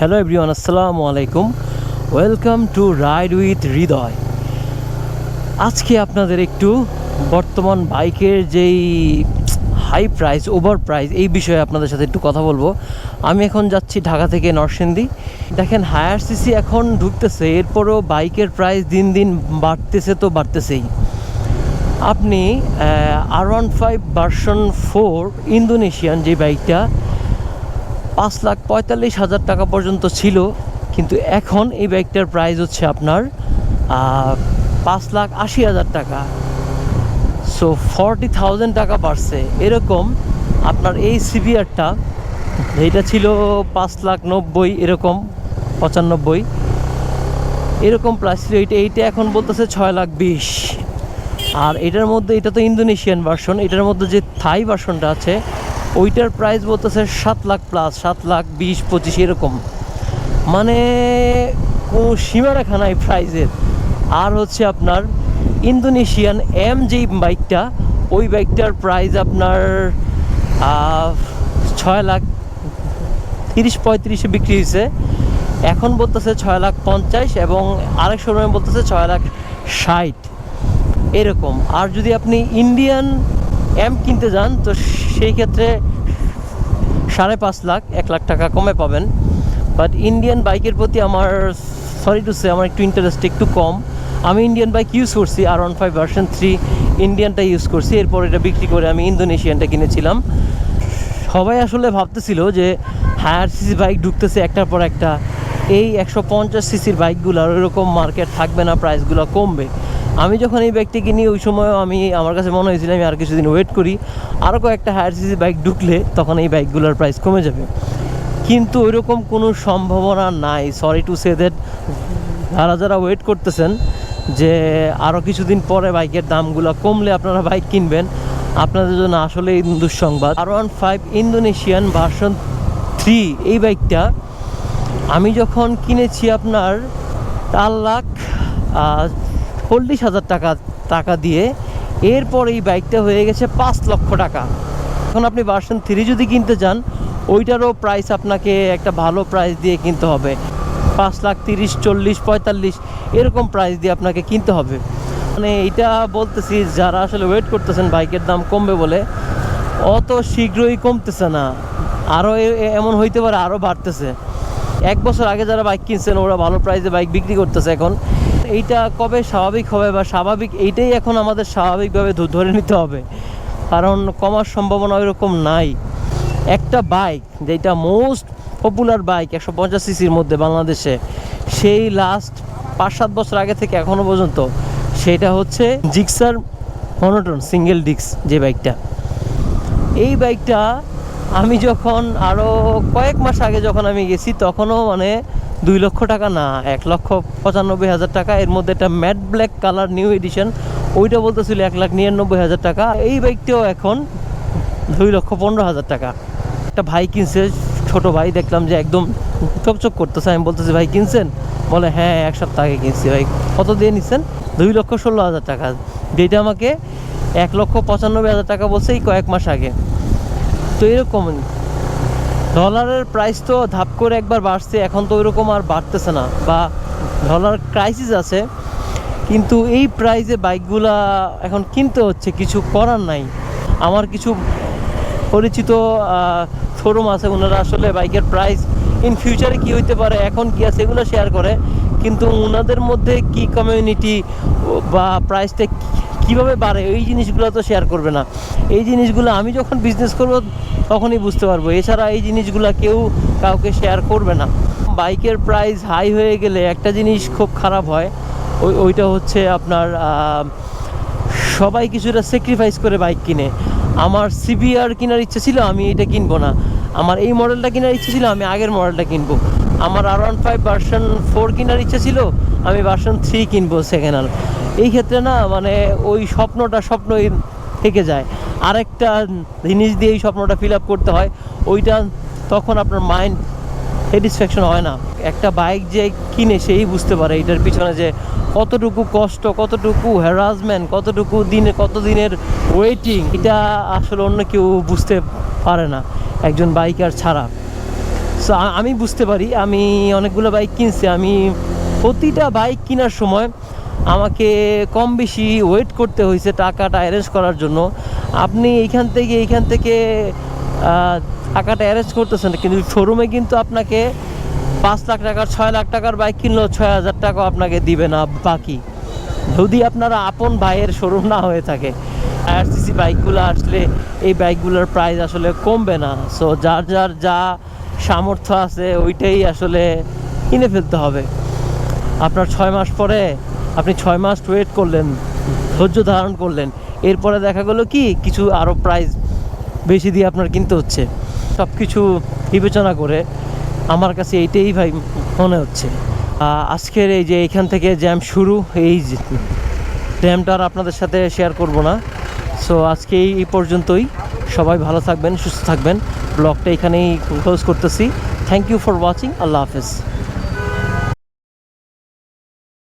Hello everyone আসসালামু আলাইকুম welcome to ride with Hriday আজকে আপনাদের একটু বর্তমান বাইকের যেই হাই প্রাইস ওভার প্রাইস এই বিষয়ে আপনাদের সাথে একটু কথা বলব। আমি এখন যাচ্ছি ঢাকা থেকে নরসিংদী। দেখেন হায়ার সিসি এখন ঢুকতেছে, এরপরও বাইকের প্রাইস দিন দিন বাড়তেছে তো বাড়তেছেই। আপনি R one five version four Indonesian যে বাইকটা পাঁচ লাখ পঁয়তাল্লিশ হাজার টাকা পর্যন্ত ছিল, কিন্তু এখন এই বাইকটার প্রাইস হচ্ছে আপনার পাঁচ লাখ আশি হাজার টাকা। সো ফর্টি থাউজেন্ড টাকা বাড়ছে। এরকম আপনার এই সিভিআরটা এইটা ছিল পাঁচ লাখ নব্বই, এরকম পঁচানব্বই। এরকম প্রাইস ছিল, এইটা এইটা এখন বলতেছে ছয় লাখ বিশ। আর এটার মধ্যে, এটা তো ইন্দোনেশিয়ান ভার্সন এটার মধ্যে যে থাই ভার্সনটা আছে ওইটার প্রাইস বলতেছে সাত লাখ প্লাস সাত লাখ বিশ, পঁচিশ, এরকম। মানে কোনো সীমারেখা নাই প্রাইজের আর হচ্ছে আপনার ইন্দোনেশিয়ান এম যেই বাইকটা ওই বাইকটার প্রাইস আপনার ছয় লাখ তিরিশ, পঁয়ত্রিশে বিক্রি হয়েছে এখন বলতেছে ছয় লাখ পঞ্চাশ এবং আরেক সময় বলতেছে ছয় লাখ ষাট। এরকম। আর যদি আপনি ইন্ডিয়ান এম কিনতে যান, তো সেই ক্ষেত্রে সাড়ে পাঁচ লাখ, এক লাখ টাকা কমে পাবেন। বাট ইন্ডিয়ান বাইকের প্রতি আমার সরি টু সে আমার একটু ইন্টারেস্ট একটু কম। আমি ইন্ডিয়ান বাইক ইউজ করছি R one five version three ইন্ডিয়ানটা use করছি, এরপর এটা বিক্রি করে আমি ইন্দোনেশিয়ানটা কিনেছিলাম। সবাই আসলে ভাবতেছিল যে হায়ার সিসি বাইক ঢুকতেছে একটার পর একটা। এই একশো পঞ্চাশ সিসির বাইকগুলোর ওইরকম মার্কেট থাকবে না প্রাইসগুলো কমবে। আমি যখন এই বাইকটি কিনি ওই সময় আমি, আমার কাছে মনে হয়েছিল আমি আর কিছুদিন ওয়েট করি আরও কয়েকটা হায়ার সিসি বাইক ঢুকলে তখন এই বাইকগুলোর প্রাইস কমে যাবে। কিন্তু ওইরকম কোনো সম্ভাবনা নাই। সরি টু সে দ্যাট যারা যারা ওয়েট করতেছেন যে আরও কিছুদিন পরে বাইকের দামগুলো কমলে আপনারা বাইক কিনবেন, আপনাদের জন্য আসলে দুঃসংবাদ। R one five Indonesian version three এই বাইকটা আমি যখন কিনেছি আপনার, চার লাখ চল্লিশ হাজার টাকা টাকা দিয়ে এরপর এই বাইকটা হয়ে গেছে পাঁচ লক্ষ টাকা। এখন আপনি ভার্সন থ্রি যদি কিনতে চান, ওইটারও প্রাইস আপনাকে একটা ভালো প্রাইস দিয়ে কিনতে হবে। পাঁচ লাখ তিরিশ, চল্লিশ, পঁয়তাল্লিশ, এরকম প্রাইস দিয়ে আপনাকে কিনতে হবে। মানে এটা বলতেছি, যারা আসলে ওয়েট করতেছেন বাইকের দাম কমবে বলে, অত শীঘ্রই কমতেছে না। আরও এমন হইতে পারে আরও বাড়তেছে। এক বছর আগে যারা বাইক কিনছেন, ওরা ভালো প্রাইসে বাইক বিক্রি করতেছে এখন। এইটা কবে স্বাভাবিক হবে বা স্বাভাবিক এইটাই এখন আমাদের স্বাভাবিকভাবে ধরে নিতে হবে। কারণ কমার সম্ভাবনা ওইরকম নাই। একটা বাইক যেটা মোস্ট পপুলার বাইক একশো পঞ্চাশ সিসির মধ্যে বাংলাদেশে, সেই লাস্ট পাঁচ সাত বছর আগে থেকে এখনও পর্যন্ত, সেটা হচ্ছে জিক্সার মনোটন সিঙ্গেল ডিক্স যে বাইকটা এই বাইকটা আমি যখন আরও কয়েক মাস আগে যখন আমি গেছি, তখনও মানে দুই লক্ষ টাকা না, এক লক্ষ পঁচানব্বই হাজার টাকা। এর মধ্যে একটা matte black colour new edition. ওইটা বলতেছিল এক লাখ নিরানব্বই হাজার টাকা। এই বাইকটাও এখন দুই লক্ষ পনেরো হাজার টাকা। একটা ভাই কিনছে, ছোট ভাই, দেখলাম যে একদম চকচক করতেছে। আমি বলতেছি, ভাই, কিনছেন? বলে হ্যাঁ এক সপ্তাহ আগে কিনছি ভাই। কত দিয়ে নিচ্ছেন? দুই লক্ষ ষোলো হাজার টাকা। যেটা আমাকে এক লক্ষ পঁচানব্বই হাজার টাকা বলছে এই কয়েক মাস আগে। তো এরকম ডলারের প্রাইস তো ধাপ করে একবার বাড়ছে, এখন তো ওইরকম আর বাড়তেছে না। বা ডলার ক্রাইসিস আছে, কিন্তু এই প্রাইসে বাইকগুলা এখন কিনতে হচ্ছে, কিছু করার নাই। আমার কিছু পরিচিত শোরুম আছে ওনারা আসলে বাইকের প্রাইস ইন ফিউচারে কি হইতে পারে, এখন কি আছে, এগুলো শেয়ার করে। কিন্তু ওনাদের মধ্যে কি কমিউনিটি বা প্রাইসটা কীভাবে বাড়ে, এই জিনিসগুলো তো শেয়ার করবে না। এই জিনিসগুলো আমি যখন বিজনেস করব, তখনই বুঝতে পারব। এছাড়া এই জিনিসগুলো কেউ কাউকে শেয়ার করবে না। বাইকের প্রাইস হাই হয়ে গেলে একটা জিনিস খুব খারাপ হয়, ওই, ওইটা হচ্ছে আপনার সবাই কিছুটা স্যাক্রিফাইস করে বাইক কিনে। আমার সিবিআর কেনার ইচ্ছে ছিল, আমি এটা কিনবো না। আমার এই মডেলটা কেনার ইচ্ছে ছিল, আমি আগের মডেলটা কিনবো। আমার R one five version four কেনার ইচ্ছে ছিল, আমি ভার্সন থ্রি কিনবো সেকেন্ড হ্যান্ড এই ক্ষেত্রে না মানে ওই স্বপ্নটা স্বপ্নই থেকে যায়। আরেকটা জিনিস দিয়ে এই স্বপ্নটা ফিল আপ করতে হয়, ওইটা তখন আপনার মাইন্ড স্যাটিসফ্যাকশন হয় না। একটা বাইক যে কিনে সেই বুঝতে পারে এটার পিছনে যে কতটুকু কষ্ট, কতটুকু হ্যারাসমেন্ট কতটুকু দিনে কত দিনের ওয়েটিং এটা আসলে অন্য কেউ বুঝতে পারে না, একজন বাইকার ছাড়া। সো আমি বুঝতে পারি, আমি অনেকগুলো বাইক কিনছি। আমি প্রতিটা বাইক কেনার সময় আমাকে কম বেশি ওয়েট করতে হয়েছে টাকাটা অ্যারেঞ্জ করার জন্য। আপনি এইখান থেকে এইখান থেকে টাকাটা অ্যারেঞ্জ করতেছেন, কিন্তু শোরুমে কিন্তু আপনাকে পাঁচ লাখ টাকার, ছয় লাখ টাকার বাইক কিনলেও ছয় হাজার টাকাও আপনাকে দিবে না বাকি। যদি আপনারা আপন ভাইয়ের শোরুম না হয়ে থাকে আরসিসি বাইকগুলো আসলে এই বাইকগুলোর প্রাইস আসলে কমবে না। সো যার যার, যা সামর্থ্য আছে, ওইটাই আসলে কিনে ফেলতে হবে। আপনার ছয় মাস পরে আপনি ছয় মাস ওয়েট করলেন, ধৈর্য ধারণ করলেন। এরপরে দেখা গেলো কি, কিছু আরও প্রাইস বেশি দিয়ে আপনার কিনতে হচ্ছে। সব কিছু বিবেচনা করে আমার কাছে এইটাই ভাই মনে হচ্ছে। আজকের এই যে এখান থেকে জ্যাম শুরু, এই জ্যামটা আর আপনাদের সাথে শেয়ার করব না। সো আজকে এই পর্যন্তই। সবাই ভালো থাকবেন, সুস্থ থাকবেন। ব্লগটা এখানেই ক্লোজ করতেছি। থ্যাংক ইউ ফর ওয়াচিং আল্লাহ হাফেজ।